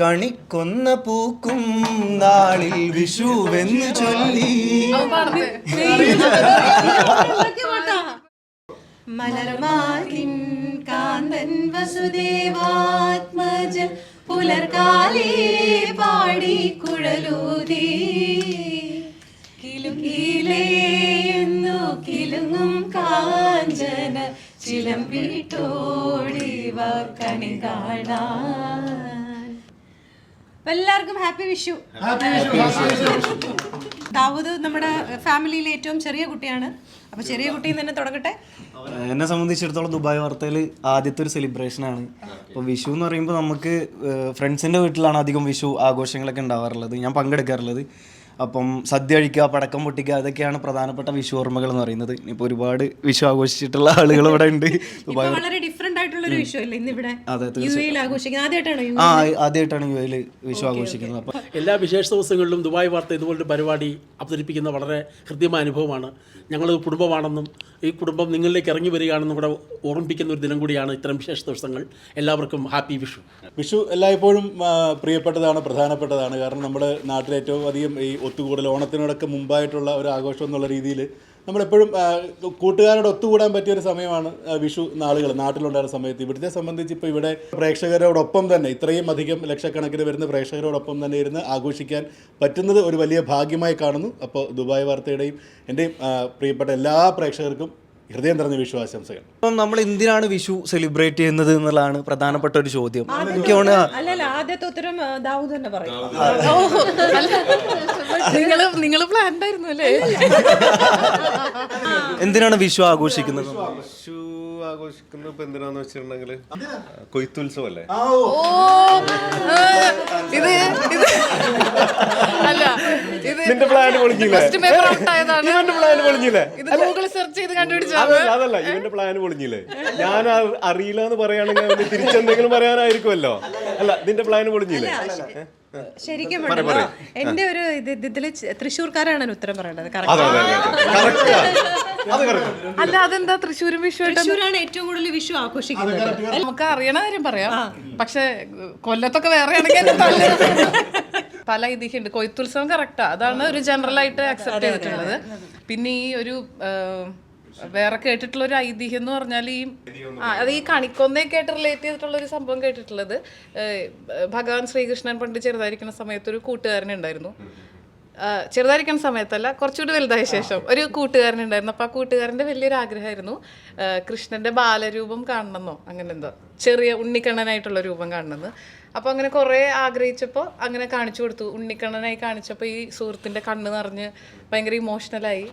കണിക്കൊന്ന പൂക്കും നാളിൽ വിഷുവെന്ന് ചൊല്ലി. മലർമാകിൻ കാന്തൻ വസുദേവാത്മജ പുലർകാലേ പാടി കുഴലൂതി. കിലുകിലേന്നു കിലുങ്ങും കാഞ്ചന ചിലമ്പിട്ടോടിവ കണി കാണാൻ. അപ്പൊ എല്ലാവർക്കും ഹാപ്പി വിഷു. ദാവൂദ് നമ്മുടെ ഫാമിലിയിലെ ഏറ്റവും ചെറിയ കുട്ടിയാണ്. അപ്പൊ ചെറിയ കുട്ടിയിൽ തന്നെ തുടങ്ങട്ടെ? എന്നെ സംബന്ധിച്ചിടത്തോളം ദുബായ് വാർത്തയിൽ ആദ്യത്തെ ഒരു സെലിബ്രേഷൻ ആണ്. അപ്പോൾ വിഷു എന്ന് പറയുമ്പോൾ നമുക്ക് ഫ്രണ്ട്സിന്റെ വീട്ടിലാണ് അധികം വിഷു ആഘോഷങ്ങളൊക്കെ ഉണ്ടാവാറുള്ളത്. ഞാൻ പങ്കെടുക്കാറുള്ളത്. അപ്പം സദ്യ കഴിക്കുക പടക്കം പൊട്ടിക്കുക അതൊക്കെയാണ് പ്രധാനപ്പെട്ട വിഷു ഓർമ്മകൾ എന്ന് പറയുന്നത്. ഇപ്പൊ ഒരുപാട് വിഷു ആഘോഷിച്ചിട്ടുള്ള ആളുകൾ ഇവിടെ ഉണ്ട്. ദുബായ് ഇപ്പൊ വളരെ ഡിഫറെന്റ് ആയിട്ടുള്ള ഒരു വിഷു അല്ലേ ഇന്നിവിടെ അതെ യു എയിൽ ആഘോഷിക്കുന്നത് ആദ്യമായിട്ടാണോ ആ ആദ്യമായിട്ടാണ് യു എയിൽ വിഷു ആഘോഷിക്കുന്നത്. അപ്പം എല്ലാ വിശേഷ ദിവസങ്ങളിലും ദുബായ് വാർത്ത ഇതുപോലൊരു പരിപാടി അവതരിപ്പിക്കുന്ന വളരെ ഹൃദ്യമായ അനുഭവമാണ്. ഞങ്ങൾ കുടുംബമാണെന്നും ഈ കുടുംബം നിങ്ങളിലേക്ക് ഇറങ്ങി വരികയാണെന്നും കൂടെ ഓർമ്മിപ്പിക്കുന്ന ഒരു ദിനം കൂടിയാണ് ഇത്തരം വിശേഷ ദിവസങ്ങൾ. എല്ലാവർക്കും ഹാപ്പി വിഷു. വിഷു എല്ലായ്പ്പോഴും പ്രിയപ്പെട്ടതാണ് പ്രധാനപ്പെട്ടതാണ്. കാരണം നമ്മുടെ നാട്ടിൽ ഏറ്റവും അധികം ഈ ഒത്തുകൂടൽ ഓണത്തിനോടൊക്കെ മുമ്പായിട്ടുള്ള ഒരു ആഘോഷം എന്നുള്ള രീതിയിൽ നമ്മളെപ്പോഴും കൂട്ടുകാരോട് ഒത്തുകൂടാൻ പറ്റിയ ഒരു സമയമാണ് വിഷു നാളുകൾ നാട്ടിലുണ്ടായ സമയത്ത്. ഇവിടുത്തെ സംബന്ധിച്ച് ഇപ്പോൾ ഇവിടെ പ്രേക്ഷകരോടൊപ്പം തന്നെ ഇത്രയും അധികം ലക്ഷക്കണക്കിന് വരുന്ന പ്രേക്ഷകരോടൊപ്പം തന്നെ ഇരുന്ന് ആഘോഷിക്കാൻ പറ്റുന്നത് ഒരു വലിയ ഭാഗ്യമായി കാണുന്നു. അപ്പോൾ ദുബായ് വാർത്തയുടെയും എന്റെയും പ്രിയപ്പെട്ട എല്ലാ പ്രേക്ഷകർക്കും ഹൃദയം നിറഞ്ഞ വിഷു ആശംസകൾ. അപ്പം നമ്മൾ എന്തിനാണ് വിഷു സെലിബ്രേറ്റ് ചെയ്യുന്നത് എന്നുള്ളതാണ് പ്രധാനപ്പെട്ട ഒരു ചോദ്യം. എനിക്കാണ് അല്ലല്ല ആദ്യത്തെ ഉത്തരം ദാവൂദ് തന്നെ പറയും. നിങ്ങൾ നിങ്ങൾ പ്ലാൻഡ് ആയിരുന്നു അല്ലേ? എന്തിനാണ് വിഷു ആഘോഷിക്കുന്നത്? വിഷു ആഘോഷിക്കുന്നത് ഇപ്പൊ എന്തിനാന്ന് വെച്ചിട്ടുണ്ടെങ്കിൽ കൊയ്ത്തുത്സവം അല്ലേ ഓ നിന്റെ പ്ലാൻ പൊളിഞ്ഞില്ലേ? ഫസ്റ്റ് പേപ്പർ ഔട്ട് ആയതാണ്. ഇവന്റെ പ്ലാൻ പൊളിഞ്ഞില്ലേ? ഇത് ഗൂഗിൾ സെർച്ച് ചെയ്ത് കണ്ടുപിടിച്ചതാണ് അതല്ല ഇവന്റെ പ്ലാൻ പൊളിഞ്ഞില്ലേ? ഞാൻ അറിയില്ല എന്ന് പറയുകയാണെങ്കിൽ അവന് തിരിച്ചെന്തെങ്കിലും പറയാനായിരിക്കുമല്ലോ. അല്ല നിന്റെ പ്ലാൻ പൊളിഞ്ഞില്ലേ? ശരിക്കും എന്റെ ഒരു ഇത് ഇതിൽ തൃശ്ശൂർക്കാരാണ് ഉത്തരം പറയേണ്ടത്. അല്ല അതെന്താ തൃശ്ശൂരും വിഷു തൃശ്ശൂരാണ് ഏറ്റവും കൂടുതൽ വിഷു ആഘോഷിക്കുന്നത്. നമുക്ക് അറിയണ കാര്യം പറയാം. പക്ഷെ കൊല്ലത്തൊക്കെ വേറെ ആണെങ്കിൽ. പല ഐതിഹ്യമുണ്ട് കൊയ്ത്തുത്സവം കറക്റ്റാ അതാണ് ഒരു ജനറൽ ആയിട്ട് അക്സെപ്റ്റ് ചെയ്തിട്ടുള്ളത്. പിന്നെ ഈ ഒരു വേറെ കേട്ടിട്ടുള്ള ഒരു ഐതിഹ്യം എന്ന് പറഞ്ഞാൽ ഈ അത് ഈ കണിക്കൊന്നയൊക്കെ ആയിട്ട് റിലേറ്റ് ചെയ്തിട്ടുള്ള ഒരു സംഭവം കേട്ടിട്ടുള്ളത്. ഭഗവാൻ ശ്രീകൃഷ്ണൻ പണ്ട് ചെറുതായിരിക്കുന്ന സമയത്ത് ഒരു കൂട്ടുകാരനുണ്ടായിരുന്നു ഉണ്ടായിരുന്നു. ചെറുതായിരിക്കുന്ന സമയത്തല്ല കുറച്ചുകൂടി വലുതായ ശേഷം ഒരു കൂട്ടുകാരൻ ഉണ്ടായിരുന്നു. അപ്പോൾ ആ കൂട്ടുകാരന്റെ വലിയൊരു ആഗ്രഹമായിരുന്നു. കൃഷ്ണന്റെ ബാലരൂപം കാണണമെന്നോ അങ്ങനെ എന്തോ. ചെറിയ ഉണ്ണിക്കണ്ണനായിട്ടുള്ള രൂപം കാണണമെന്ന്. അപ്പോൾ അങ്ങനെ കുറേ ആഗ്രഹിച്ചപ്പോൾ അങ്ങനെ കാണിച്ചു കൊടുത്തു. ഉണ്ണിക്കണ്ണനായി കാണിച്ചപ്പോൾ ഈ സുഹൃത്തിന്റെ കണ്ണ് നിറഞ്ഞ് ഭയങ്കര ഇമോഷണലായി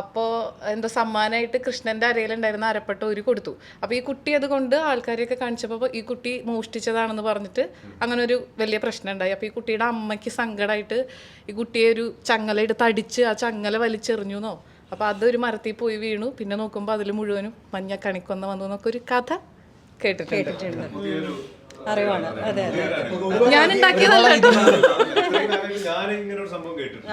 അപ്പോൾ എന്തോ സമ്മാനമായിട്ട് കൃഷ്ണന്റെ അരയിലുണ്ടായിരുന്ന അരപ്പെട്ട ഒരു കൊടുത്തു. അപ്പോൾ ഈ കുട്ടി അതുകൊണ്ട് ആൾക്കാരെയൊക്കെ കാണിച്ചപ്പോൾ ഈ കുട്ടി മോഷ്ടിച്ചതാണെന്ന് പറഞ്ഞിട്ട് അങ്ങനെ ഒരു വലിയ പ്രശ്നം ഉണ്ടായി അപ്പോൾ ഈ കുട്ടിയുടെ അമ്മയ്ക്ക് സങ്കടമായിട്ട് ഈ കുട്ടിയെ ഒരു ചങ്ങല എടുത്ത് അടിച്ച് ആ ചങ്ങല വലിച്ചെറിഞ്ഞു എന്നോ അപ്പോൾ അതൊരു മരത്തിൽ പോയി വീണു. പിന്നെ നോക്കുമ്പോൾ അതിൽ മുഴുവനും മഞ്ഞ കണിക്കൊന്ന വന്നു എന്നൊക്കെ ഒരു കഥ കേട്ടിട്ടുണ്ട്. അറിവാണ്. അതെ അതെ. ഞാൻ ഉണ്ടാക്കിയതല്ല കേട്ടോ. ഞാൻ ഇങ്ങനെ ഒരു സംഭവം കേട്ടിട്ടുണ്ട്.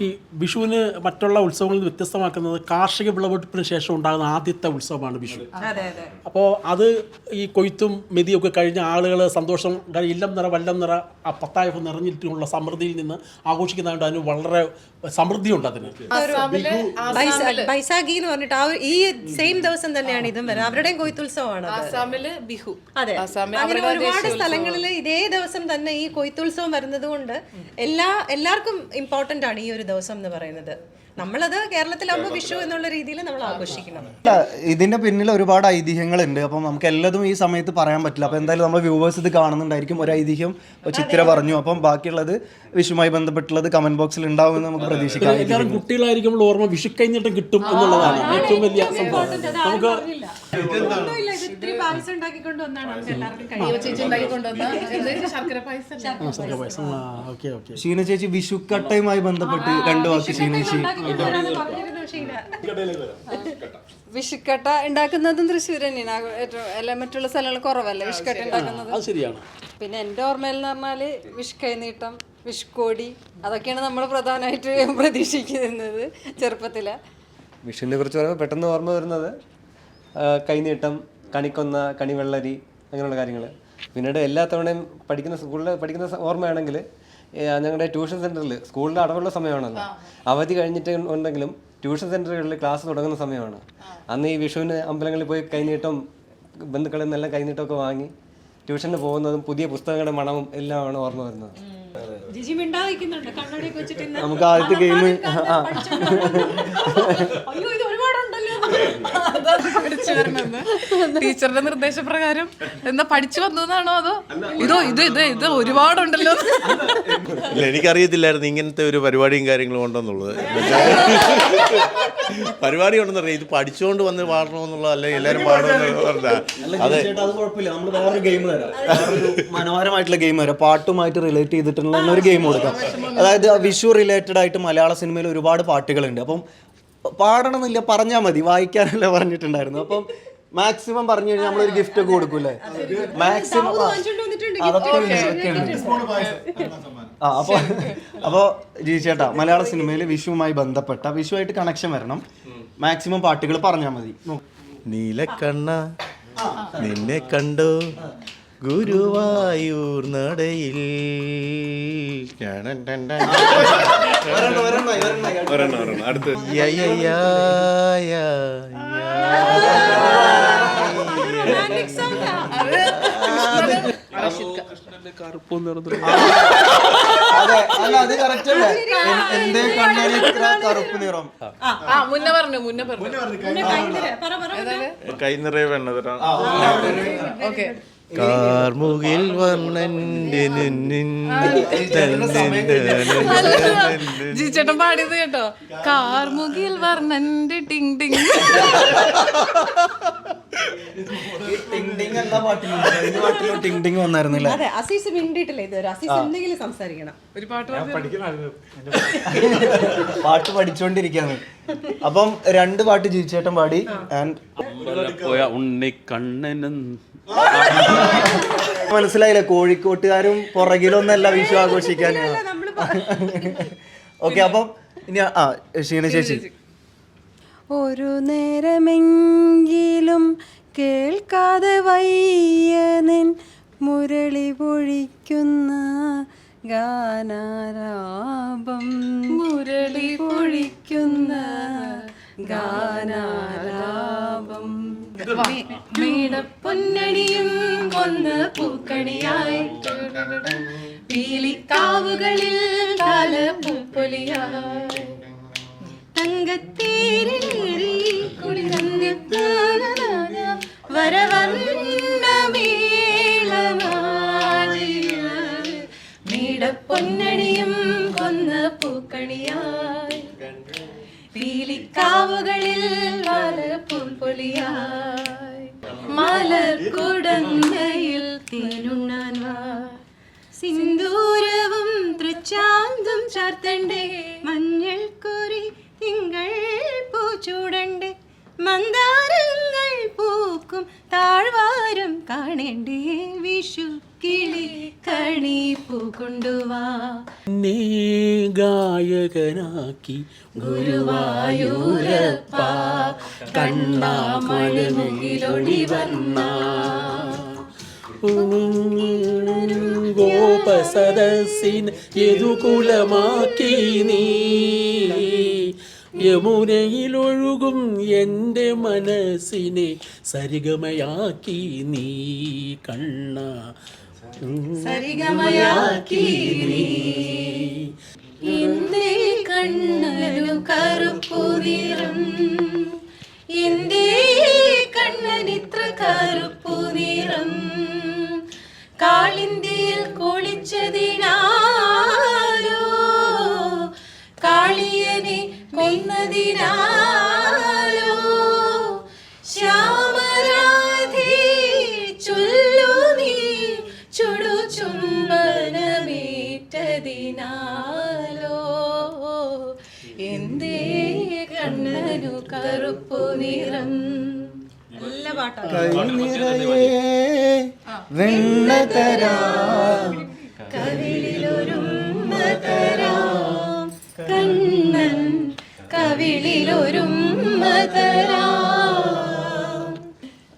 ഈ വിഷുവിന് മറ്റുള്ള ഉത്സവങ്ങളിൽ നിന്ന് വ്യത്യസ്തമാക്കുന്നത് കാർഷിക വിളവെടുപ്പിന് ശേഷം ഉണ്ടാകുന്ന ആദ്യത്തെ ഉത്സവമാണ് വിഷു. അതെ. അതെ അപ്പോൾ അത് ഈ കൊയ്ത്തും മെതിയും ഒക്കെ കഴിഞ്ഞ ആളുകൾ സന്തോഷം ഇല്ലം നിറ വല്ലം നിറ ആ പത്തായപ്പം നിറഞ്ഞിട്ടുള്ള സമൃദ്ധിയിൽ നിന്ന് ആഘോഷിക്കുന്നതുകൊണ്ട് അതിന് വളരെ സമൃദ്ധിയുണ്ട് അതിന്. ബൈസാഖി എന്ന് പറഞ്ഞിട്ട് ആ ഒരു- ഈ സെയിം ദിവസം തന്നെയാണ് ഇതും വരുന്നത് അവരുടെയും കൊയ്ത്തുത്സവമാണ്. ആസാമിൽ ബിഹു. അതെ. ആസാമിൽ അങ്ങനെ ഒരുപാട് സ്ഥലങ്ങളിൽ ഇതേ ദിവസം തന്നെ ഈ കൊയ്ത്തുത്സവം വരുന്നത് കൊണ്ട് എല്ലാ എല്ലാവർക്കും ഇമ്പോർട്ടന്റ് ആണ് ഈ ഒരു ദിവസം എന്ന് പറയുന്നത്. നമ്മളത് കേരളത്തിലാകുമ്പോൾ വിഷു എന്നുള്ള രീതിയിൽ നമ്മൾ ആഘോഷിക്കണം. ഇതിന്റെ പിന്നിൽ ഒരുപാട് ഐതിഹ്യങ്ങളുണ്ട്. അപ്പം നമുക്ക് എല്ലാതും ഈ സമയത്ത് പറയാൻ പറ്റില്ല. അപ്പം എന്തായാലും നമ്മൾ വ്യൂവേഴ്സ് ഇത് കാണുന്നുണ്ടായിരിക്കും. ഒരു ഐതിഹ്യം ചിത്ര പറഞ്ഞു. അപ്പം ബാക്കിയുള്ളത് വിഷുമായി ബന്ധപ്പെട്ടുള്ളത് കമന്റ് ബോക്സിൽ ഉണ്ടാവും എന്ന് നമുക്ക് പ്രതീക്ഷിക്കാം. എല്ലാവരും കുട്ടികളായിരിക്കുമ്പോൾ ഓർമ്മ വിഷു കഴിഞ്ഞിട്ട് കിട്ടും എന്നുള്ളതാണ് ഏറ്റവും വലിയ സംഭവം. നമുക്ക് ഷീന ചേച്ചി വിഷുക്കട്ടയുമായി ബന്ധപ്പെട്ട് രണ്ടു വാക്ക് ഷീന ചേച്ചി വിഷുക്കട്ട ഉണ്ടാക്കുന്നതും തൃശ്ശൂർ തന്നെയാണ് ഏറ്റവും എല്ലാ മറ്റുള്ള സ്ഥലങ്ങൾ കുറവല്ലേ വിഷുക്കട്ട ഉണ്ടാക്കുന്നത്? അത് ശരിയാണ്. പിന്നെ എന്റെ ഓർമ്മയിൽ എന്ന് പറഞ്ഞാൽ വിഷുക്കൈനീട്ടം വിഷുക്കോടി അതൊക്കെയാണ് നമ്മൾ പ്രധാനമായിട്ട് പ്രതീക്ഷിക്കുന്നത് ചെറുപ്പത്തിൽ. വിഷുവിനെ കുറിച്ച് പറയുമ്പോൾ പെട്ടെന്ന് ഓർമ്മ വരുന്നത് കൈനീട്ടം കണിക്കൊന്ന കണിവെള്ളരി അങ്ങനെയുള്ള കാര്യങ്ങൾ പിന്നീട് എല്ലാ തവണയും പഠിക്കുന്ന സ്കൂളിൽ പഠിക്കുന്ന ഓർമ്മയാണെങ്കിൽ ഞങ്ങളുടെ ട്യൂഷൻ സെന്ററിൽ സ്കൂളിന്റെ അടവുള്ള സമയമാണല്ലോ. അവധി കഴിഞ്ഞിട്ട് ഉണ്ടെങ്കിലും ട്യൂഷൻ സെന്ററുകളിൽ ക്ലാസ് തുടങ്ങുന്ന സമയമാണ്. അന്ന് ഈ വിഷുവിന് അമ്പലങ്ങളിൽ പോയി കൈനീട്ടം ബന്ധുക്കളിൽ നിന്നെല്ലാം കൈനീട്ടമൊക്കെ വാങ്ങി ട്യൂഷന് പോകുന്നതും പുതിയ പുസ്തകങ്ങളുടെ മണവും എല്ലാമാണ് ഓർമ്മ വരുന്നത്. നമുക്ക് ആദ്യത്തെ ഗെയിം പഠിച്ചു വരണമെന്ന് ടീച്ചറുടെ നിർദ്ദേശപ്രകാരം എന്താ പഠിച്ചു വന്നതാണോ അതോ ഇതോ ഇത് ഇത് ഇത് ഒരുപാടുണ്ടല്ലോ. ഇല്ല എനിക്കറിയത്തില്ലായിരുന്നു ഇങ്ങനത്തെ ഒരു പരിപാടിയും കാര്യങ്ങളും ഉണ്ടെന്നുള്ളത്. പരിപാടി ഉണ്ടെന്നറിയാം ഇത് പഠിച്ചുകൊണ്ട് വന്ന് പാടണമെന്നുള്ള അല്ലെങ്കിൽ എല്ലാവരും പാടണമെന്ന് പറഞ്ഞാൽ അതെ. കുഴപ്പമില്ല. നമ്മൾ വേറൊരു ഗെയിം തരാം വേറൊരു മനോഹരമായിട്ടുള്ള ഗെയിം തരാം പാട്ടുമായിട്ട് റിലേറ്റ് ചെയ്തിട്ടുള്ള ഒരു ഗെയിം കൊടുക്കാം. അതായത് വിഷു റിലേറ്റഡ് ആയിട്ട് മലയാള സിനിമയിൽ ഒരുപാട് പാട്ടുകളുണ്ട്. അപ്പം പാടണമെന്നില്ല പറഞ്ഞാൽ മതി. വായിക്കാനല്ല പറഞ്ഞിട്ടുണ്ടായിരുന്നു. അപ്പം മാക്സിമം പറഞ്ഞു കഴിഞ്ഞാൽ നമ്മളൊരു ഗിഫ്റ്റ് ഒക്കെ കൊടുക്കൂലേ മാക്സിമം അതൊക്കെ. ആ അപ്പോൾ അപ്പോൾ ജി ചേട്ടാ മലയാള സിനിമയിൽ വിഷുവുമായി ബന്ധപ്പെട്ട വിഷുവായിട്ട് കണക്ഷൻ വരണം. മാക്സിമം പാട്ടുകൾ പറഞ്ഞാൽ മതി. നീലക്കണ്ണ നിന്നെ കണ്ടു. ഗുരുവായൂർ നടയിൽ അടുത്ത് കൈ നിറയെ വെണ്ണ തരാം ഓക്കെ കാർമുകിൽ വർണന്റെ ജിച്ചേട്ടൻ പാടിയത് കേട്ടോ? കാർമുകിൽ വർണന്റെ ടിങ് ടിങ്. ടിങ് ടിങ് എന്താ പാട്ടിലുണ്ട്. കഴിഞ്ഞ പാട്ടിലും ടിങ് ടിങ് വന്നായിരുന്നില്ല? അതെ അസീസ് മിണ്ടിയിട്ടില്ല ഇതുവരെ. അസീസ് എന്തെങ്കിലും സംസാരിക്കണം. ഒരു പാട്ട് പാടി. പാട്ട് പഠിച്ചോണ്ടിരിക്കാണ്. അപ്പം രണ്ട് പാട്ട് ജീവിച്ചേട്ടൻ പാടി ആൻഡ് പോയ ഉണ്ണിക്കണ്ണനും. മനസ്സിലായില്ല? കോഴിക്കോട്ടുകാരും പുറകിലൊന്നല്ല വിഷു ആഘോഷിക്കാൻ. ഓക്കെ അപ്പം ഇനി ആ ഷീന ചേച്ചി. ഒരു നേരമെങ്കിലും കേൾക്കാതെ വയ്യനൻ മുരളി പൊഴിക്കുന്ന ഗാനാലാപം. മുരളി പൊഴിക്കുന്ന ഗാനാലാപം. പൊന്നണിയും കൊന്ന് പൂക്കണിയായി. പീലിക്കാവുകളിൽ കാല പൂപ്പൊലിയായി തങ്കത്തേരി കുളിരന്ന് നീടപ്പൊന്നണിയും കൊന്ന പൂക്കണിയായി. പീലിക്കാവുകളിൽ മലപ്പുൽപ്പൊലിയായി മലക്കുടങ്ങയിൽ തേനുണ്ണാൻ സിന്ദൂരവും തൃച്ചാന്തും ചാർത്തണ്ടേ. മഞ്ഞൾ കോരി തിങ്കൾ പൂ പൂച്ചൂടണ്ടേ മന്ദാരങ്ങൾ പൂക്കും താഴ്വാരം കാണേണ്ടേ. വിഷു കിളി കണി പൂ കൊണ്ടുവാ നീ ഗായകനാക്കി ഗുരുവായൂരപ്പ കണ്ണാമലമുകിലൊളി വന്ന. ഗോപസദസ്സിൻ യദുകുലമാക്കി നീ. യമുനയിലൊഴുകും എന്റെ മനസ്സിനെ സരിഗമയാക്കി നീ കണ്ണ. സരിഗമയാക്കി നീ. എന്റെ കണ്ണനു കറുപ്പു എന്റെ കണ്ണനിത്ര കറുപ്പു നിറം. കാളിന്തിയിൽ കുളിച്ചതിനാലോ കാളിയനെ കൊന്നതിനാലോ? ശ്യാമരാധി ചൊല്ലു നീ. ചുടു ചുംബനമേറ്റതിനാലോ? എന്തേ കണ്ണനു കറുപ്പു നിറം? നല്ല പാട്ടാണ്. വെണ്ണ തരാം.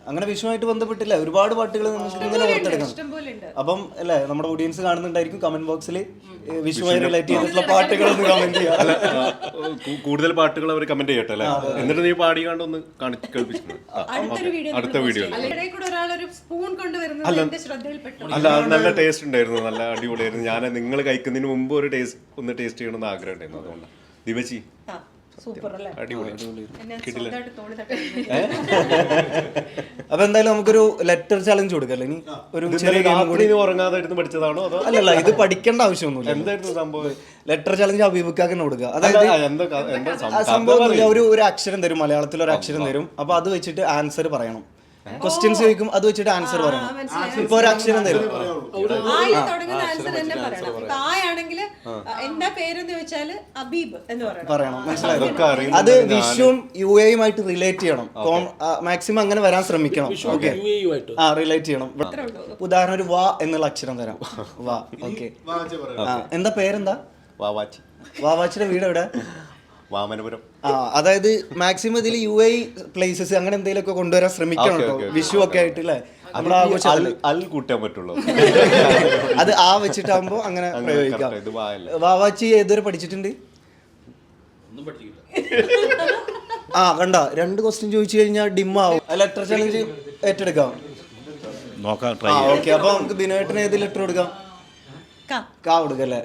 അങ്ങനെ വിഷുവായിട്ട് ബന്ധപ്പെട്ടില്ല. ഒരുപാട് പാട്ടുകൾ നമുക്ക് ഇങ്ങനെ ഓർത്തെടുക്കാം അപ്പം അല്ലെ നമ്മുടെ ഓഡിയൻസ് കാണുന്നുണ്ടായിരിക്കും കമന്റ് ബോക്സിൽ വിഷുവായി റിലേറ്റ് ചെയ്തിട്ടുള്ള പാട്ടുകളൊന്ന് കമന്റ് ചെയ്യാം. കൂടുതൽ പാട്ടുകൾ അവർ കമന്റ് ചെയ്യട്ടെ അല്ലെ? എന്നിട്ട് നീ പാടി കണ്ടൊന്ന് ഒന്ന് അടുത്ത വീഡിയോ ഇടയിൽ കൂടെ ഒരാളൊരു സ്പൂൺ കൊണ്ടുവരുന്നത് എന്റെ ശ്രദ്ധയിൽപ്പെട്ടു. അല്ല അത് നല്ല ടേസ്റ്റ് ഉണ്ടായിരുന്നു നല്ല അടിപൊളിയായിരുന്നു. ഞാൻ നിങ്ങൾ കഴിക്കുന്നതിന് മുമ്പ് ഒരു ടേസ്റ്റ് ഒന്ന് ടേസ്റ്റ് ചെയ്യണമെന്ന് ആഗ്രഹം ഉണ്ടായിരുന്നു അതുകൊണ്ട് ദിവച്ചി സൂപ്പർ അല്ലേ? അടിപൊളി. എന്നെ സ്വന്തമായിട്ട് അപ്പൊ എന്തായാലും നമുക്കൊരു ലെറ്റർ ചലഞ്ച് കൊടുക്കാം. ഇനി ഒരു ചെറിയ കൂടി. ഉറങ്ങാതെ ഇരുന്ന് പഠിച്ചതാണോ അതോ? അല്ലല്ല ഇത് പഠിക്കേണ്ട ആവശ്യമൊന്നുമില്ല. എന്തായിരുന്നു സംഭവം? ലെറ്റർ ചലഞ്ച് അഭിമുഖാക്കി കൊടുക്കുക. അതായത് എന്താ എന്താ സംഭവം? സംഭവം ഒരു ഒരു അക്ഷരം തരും മലയാളത്തിൽ ഒരു അക്ഷരം തരും. അപ്പൊ അത് വെച്ചിട്ട് ആൻസർ പറയണം. ക്വസ്റ്റ്യൻസ് ചോദിക്കും അത് വെച്ചിട്ട് ആൻസർ പറയണം. ഇപ്പൊ ഒരു അക്ഷരം തരും. തുടങ്ങുന്ന ആൻസർ തന്നെ പറയണം. ഇപ്പൊ ആയാണെങ്കിൽ എന്താ പേരെന്ന് ചോദിച്ചാൽ അബീബ് എന്ന് പറയണം. പറയണം മനസ്സിലായോ? അതൊക്കെ അറിയുന്നത് അത് വിഷുവും യു എയുമായിട്ട് റിലേറ്റ് ചെയ്യണം മാക്സിമം അങ്ങനെ വരാൻ ശ്രമിക്കണം. ഓക്കെ. ആ റിലേറ്റ് ചെയ്യണം. ഉദാഹരണം ഒരു വാ എന്നുള്ള അക്ഷരം തരാം. വാ ഓക്കെ. എന്താ പേരെന്താ? വാവാച്ചി. വാവാച്ചിയുടെ വീട് എവിടെ വാമനപുരം. ആ അതായത് മാക്സിമം ഇതിൽ യു എ പ്ലേസസ് അങ്ങനെ എന്തെങ്കിലുമൊക്കെ കൊണ്ടുവരാൻ ശ്രമിക്കണം കേട്ടോ. വിഷു ഒക്കെ ആയിട്ട് അല്ലേ? അൽ കൂട്ടാൻ പറ്റുള്ളൂ. അത് ആ വെച്ചിട്ടാകുമ്പോ അങ്ങനെ അങ്ങനെ പ്രയോഗിക്കാം. ഇത് വായല്ല. വാവാച്ചി ഏതുവരെ പഠിച്ചിട്ടുണ്ട്? ആ കണ്ട. രണ്ട് ക്വസ്റ്റ്യൻ ചോദിച്ചു കഴിഞ്ഞാൽ ഡിം ആവും. ലെറ്റർ ചലഞ്ച് ഏറ്റെടുക്കാം. നോക്കാം ട്രൈ ഓക്കെ അപ്പൊ നമുക്ക് ബിനോട്ടിന് ഏത് ലെറ്റർ കൊടുക്കാം കാ. കാ കൊടുക്കല്ലേ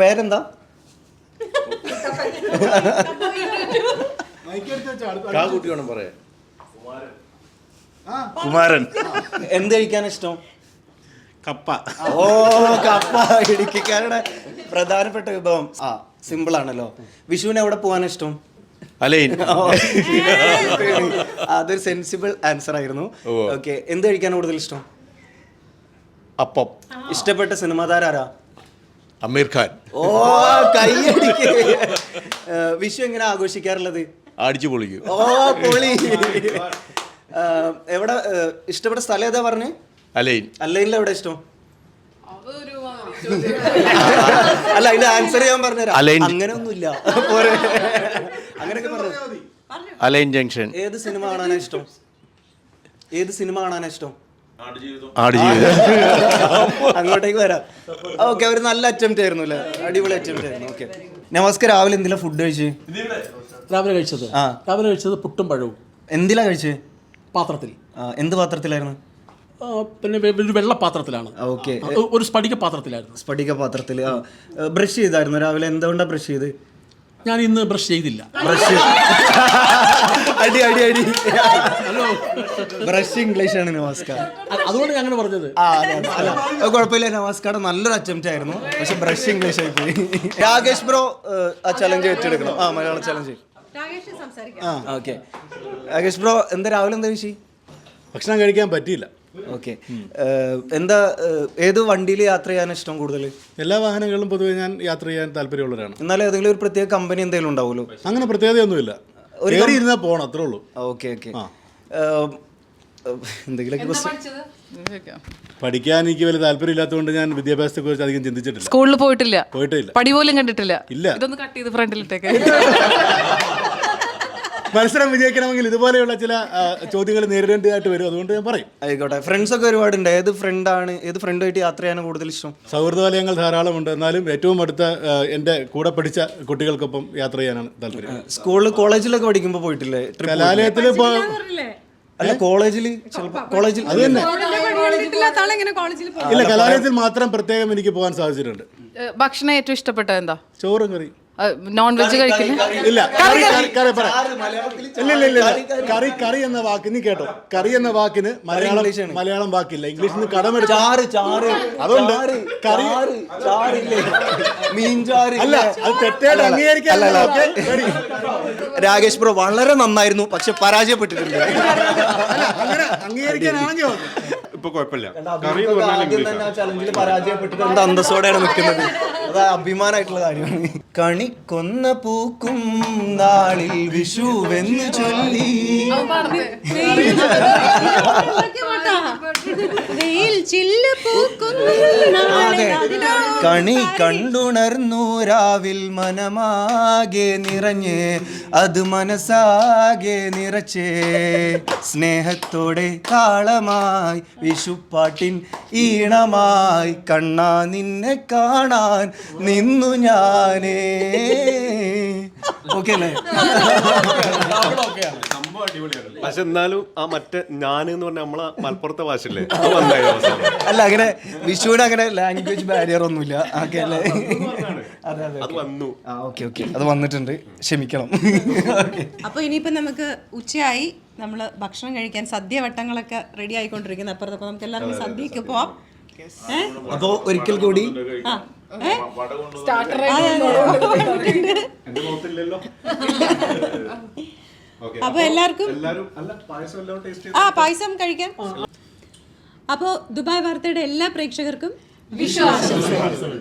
പേരെന്താ? കാ കുട്ടി വേണം പറയാൻ കുമാരൻ എന്ത് കഴിക്കാൻ ഇഷ്ടം? കപ്പ. ഓ കപ്പ. ഇടുക്കിക്കാരുടെ പ്രധാനപ്പെട്ട വിഭവം. ആ സിമ്പിൾ ആണല്ലോ. വിഷുവിന് എവിടെ പോകാൻ ഇഷ്ടം? അലൈൻ. അതൊരു സെൻസിബിൾ ആൻസർ ആയിരുന്നു. ഓക്കെ എന്ത് കഴിക്കാൻ കൂടുതൽ ഇഷ്ടം? അപ്പം. ഇഷ്ടപ്പെട്ട സിനിമാ താരാരാ അമീർ ഖാൻ. ഓ കൈയടിക്ക് വിഷു എങ്ങനെ ആഘോഷിക്കാറുള്ളത്? അടിച്ചു പൊളിക്കും. ഓ പൊളി. എവിടെ ഏ, ഇഷ്ടപ്പെട്ട സ്ഥലം ഏതാ പറഞ്ഞു? അലൈൻ. അല്ലൈനിൽ എവിടെ ഇഷ്ടം? അല്ല അതിന്റെ ആൻസർ ഞാൻ പറഞ്ഞുതരാം. Aligned. അങ്ങനെ ഒന്നുമില്ല പോരെ. അങ്ങനെയൊക്കെ പറഞ്ഞു. Align junction. ഏത് സിനിമ കാണാനാ ഇഷ്ടം? ഏത് സിനിമ കാണാനാ ഇഷ്ടം? അങ്ങോട്ടേക്ക് വരാം. ഓക്കെ ഒരു നല്ല അറ്റംപ്റ്റ് ആയിരുന്നു അല്ലേ? അടിപൊളി അറ്റംപ്റ്റ് ആയിരുന്നു. ഓക്കെ. നമസ്കാരം രാവിലെ എന്തിനാ ഫുഡ് കഴിച്ച്? രാവിലെ കഴിച്ചത്. ആ. രാവിലെ കഴിച്ചത് പുട്ടും പഴവും. എന്തിലാ കഴിച്ചത് പാത്രത്തിൽ. എന്ത് പാത്രത്തിലായിരുന്നു? പിന്നെ ഒരു വെള്ള പാത്രത്തിലാണ് ഓക്കെ. ഒരു സ്ഫടിക പാത്രത്തിലായിരുന്നു സ്ഫടിക പാത്രത്തിൽ ബ്രഷ് ചെയ്തായിരുന്നു. രാവിലെ എന്തുകൊണ്ടാ ബ്രഷ് ചെയ്ത്? ഞാൻ ഇന്ന് ബ്രഷ് ചെയ്തില്ല. ബ്രഷ് അടി അടി അടി. ഹലോ. ബ്രഷ് ഇംഗ്ലീഷ് ആണ് നമസ്കാരം. അതുകൊണ്ട് ഞാൻ അങ്ങനെ പറഞ്ഞത്. ആ. അല്ല കുഴപ്പമില്ല നമസ്കാരം നല്ലൊരു അറ്റംപ്റ്റ് ആയിരുന്നു. പക്ഷെ ബ്രഷ് ഇംഗ്ലീഷ് ആയി പോയി രാകേഷ് ബ്രോ ആ ചലഞ്ച് ഏറ്റെടുക്കണം. ആ മലയാള ചലഞ്ച് രാകേഷ് സംസാരിക്കാം. ഓക്കെ രാകേഷ് ബ്രോ എന്താ രാവിലെ എന്താ വിഷയം ഭക്ഷണം കഴിക്കാൻ പറ്റിയില്ല. ഓക്കെ. എന്താ ഏത് വണ്ടിയിൽ യാത്ര ചെയ്യാൻ ഇഷ്ടം കൂടുതൽ? എല്ലാ വാഹനങ്ങളിലും പൊതുവെ ഞാൻ യാത്ര ചെയ്യാൻ താല്പര്യമുള്ളവരാണ്. എന്നാലും ഏതെങ്കിലും ഒരു പ്രത്യേക കമ്പനി എന്തെങ്കിലും ഉണ്ടാവുമല്ലോ? അങ്ങനെ പ്രത്യേകതയൊന്നുമില്ല. കയറി ഇരുന്നാൽ പോകണം അത്രേ ഉള്ളൂ. Okay okay. എന്തെങ്കിലുമൊക്കെ. പഠിക്കാൻ എനിക്ക് വലിയ താല്പര്യമില്ലാത്തതുകൊണ്ട് ഞാൻ വിദ്യാഭ്യാസത്തെ കുറിച്ച് അധികം ചിന്തിച്ചിട്ടില്ല. സ്കൂളിൽ പോയിട്ടില്ല. പോയിട്ടില്ല. പടി പോലും കണ്ടിട്ടില്ല. ഇല്ല. ഇതൊന്ന് കട്ട് ചെയ്ത് ഫ്രണ്ടിലിട്ടേക്ക്. മത്സരം വിജയിക്കണമെങ്കിൽ ഇതുപോലെയുള്ള ചില ചോദ്യങ്ങൾ നേരിടേണ്ടതായിട്ട് വരും. അതുകൊണ്ട് ഞാൻ പറയും. ആയിക്കോട്ടെ. ഫ്രണ്ട്സ് ഒക്കെ ഒരുപാടുണ്ട്. ഏത് ഫ്രണ്ടാണ് ഏത് ഫ്രണ്ടുമായിട്ട് യാത്ര ചെയ്യാൻ കൂടുതൽ ഇഷ്ടം? സൗഹൃദവലയങ്ങൾ ധാരാളമുണ്ട്. എന്നാലും ഏറ്റവും അടുത്ത എന്റെ എന്റെ കൂടെ പഠിച്ച കുട്ടികൾക്കൊപ്പം യാത്ര ചെയ്യാനാണ് താല്പര്യം. സ്കൂളിൽ കോളേജിലൊക്കെ പഠിക്കുമ്പോൾ പോയിട്ടില്ലേ? കലാലയത്തിൽ കലാലയത്തിൽ ഇപ്പോൾ അല്ല കോളേജിൽ കോളേജിൽ അത് തന്നെ. ഇല്ല കലാലയത്തിൽ മാത്രം പ്രത്യേകം എനിക്ക് പോകാൻ സാധിച്ചിട്ടുണ്ട്. ഭക്ഷണം ഏറ്റവും ഇഷ്ടപ്പെട്ടത് എന്താ? ചോറും കറി നോൺ വെജ് കഴിക്കില്ല? ഇല്ല കറി കറി കറി. പറ. ഇല്ല ഇല്ല ഇല്ല. കറി കറി. എന്ന വാക്കിന് കേട്ടോ. കറി എന്ന വാക്കിന് മലയാളം മലയാളം വാക്കില്ല. ഇംഗ്ലീഷിൽ നിന്ന് കടമെടുത്ത് ചാറ് ചാറ്. അതുകൊണ്ട് കറി ചാറ്, ചാറില്ലേ? മീൻ ചാറ് അല്ല അത് തെറ്റായിട്ട് അല്ല. Okay, ready. രാകേഷ് ബ്രോ വളരെ നന്നായിരുന്നു പക്ഷെ പരാജയപ്പെട്ടിട്ടുണ്ട്. അങ്ങനെ അംഗീകരിക്കാനാണെങ്കിൽ ഓക്കേ. ഇപ്പൊ കുഴപ്പമില്ല. കറി എന്ന് പറഞ്ഞാൽ ആദ്യം തന്നെ ആ ചലഞ്ചിൽ പരാജയപ്പെട്ടിട്ട് എന്താ അന്തസ്സോടെയാണ് നിൽക്കുന്നത്? അത് അഭിമാനമായിട്ടുള്ള കാര്യമാണ്. കണിക്കൊന്ന പൂക്കും നാളിൽ വിഷുവെന്ന് ചൊല്ലി. വെയിൽ ചില്ല് പൂക്കുന്നു. നാളെ അതിനാ- കണി കണ്ടുണർന്നു രാവിൽ മനമാകെ നിറഞ്ഞ് അത് മനസ്സാകെ നിറച്ചേ. സ്നേഹത്തോടെ താളമായി വിഷുപ്പാട്ടിൻ ഈണമായി കണ്ണാ നിന്നെ കാണാൻ നിന്നു ഞാനേ. ഓക്കെ അല്ലേ? പക്ഷെ എന്നാലും ആ മറ്റേ ഞാൻ എന്ന് പറഞ്ഞ നമ്മളെ മലപ്പുറത്തെ ഭാഷയില്ലേ അത് വന്നായി അവസാനം. അല്ല അങ്ങനെ വിഷുവിന് അങ്ങനെ ലാംഗ്വേജ് ബാരിയർ ഒന്നുമില്ല. ഓക്കെ അല്ലേ? അതെ അതെ അത് വന്നു. ആ ഓക്കെ ഓക്കെ. അത് വന്നിട്ടുണ്ട്. ക്ഷമിക്കണം. ഓക്കെ. അപ്പൊ ഇനിയിപ്പോ നമുക്ക് ഉച്ചയായി. നമ്മൾ ഭക്ഷണം കഴിക്കാൻ സദ്യ വട്ടങ്ങളൊക്കെ റെഡി ആയിക്കൊണ്ടിരിക്കുന്നു. അപ്പുറത്ത് അപ്പൊ നമുക്ക് എല്ലാവർക്കും സദ്യക്ക് പോവാം. ഏ? അപ്പോ ഒരിക്കൽ കൂടി ആ. ഏ? എന്റെ മുഖത്തില്ലല്ലോ. അപ്പൊ എല്ലാവർക്കും എല്ലാരും അല്ല പായസം എല്ലാം ടേസ്റ്റ് ആ പായസം കഴിക്കാം. അപ്പോ ദുബായ് വാർത്തയുടെ എല്ലാ പ്രേക്ഷകർക്കും വിശ്വാസം ആശംസകൾ.